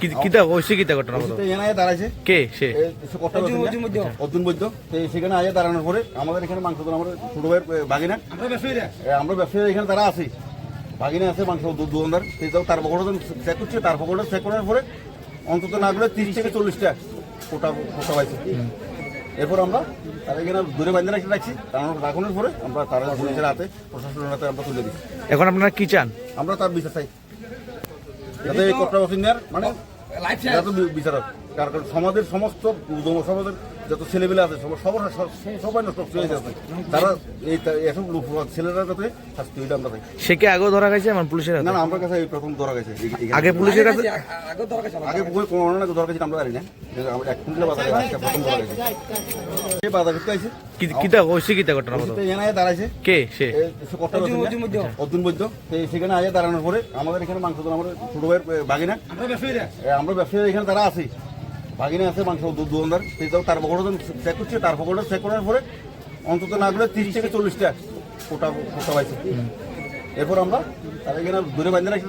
কিতা কিতা ঘটনা দাঁড়াইছে। কে? সে? অর্জুন বৈদ্য। সেখানে আগে দাঁড়ানোর পরে আমাদের এখানে মাংস ছোট ভাইয়ের এ, আমরা ব্যবসায়ী এখানে তারা আছি। ভাগিনা আছে মাংস দোকানদার তার পকড়া চেক করছে তার চেক করার পরে অন্তত না গেলে তিরিশ থেকে চল্লিশটা কোটা কোটা পাইছে। এরপর আমরা তারা এখানে দূরে বান্ধে রাখতে রাখছি রাখানোর পরে আমরা তারা পুলিশের হাতে প্রশাসনের হাতে আমরা তুলে দিচ্ছি এখন আপনারা কি চান? আমরা তার বিচার চাই। যাতে এই কট্টা বাসিন্দার মানে যাতে বিচার। কারণ সমাজের সমস্ত সমাজের যত ছেলেবেলে আছে সবার সবাই নষ্ট হয়ে যাচ্ছে। তারা এই এসব লোক ছেলেরা যাতে শাস্তি হইলে আমরা সে কি আগেও ধরা গেছে আমার পুলিশের না না আমার কাছে এই প্রথম ধরা গেছে। আগে পুলিশের কাছে আগে কোনো কোনো না ধরা গেছে আমরা জানি না। আমরা এক কুইন্টাল বাধা প্রথম ধরা গেছে। সে বাধা করতে আছে কিতা হয়েছে কিতা ঘটনা বলো এখানে আগে দাঁড়াইছে। কে? সে? অর্জুন বৈদ্য। সেখানে আগে দাঁড়ানোর পরে আমাদের এখানে মাংস তো আমাদের ছোট ভাইয়ের এ, আমরা ব্যবসায়ী এখানে তারা আছি ভাগিনা আছে মাংস দোকানদার সেই তো তার পকড়া চেক করছে তার পকড়া চেক করার পরে অন্তত না গেলে তিরিশ থেকে চল্লিশটা কোটা কোটা পাইছে। এরপর আমরা তারা এখানে দূরে বান্ধে রাখছি।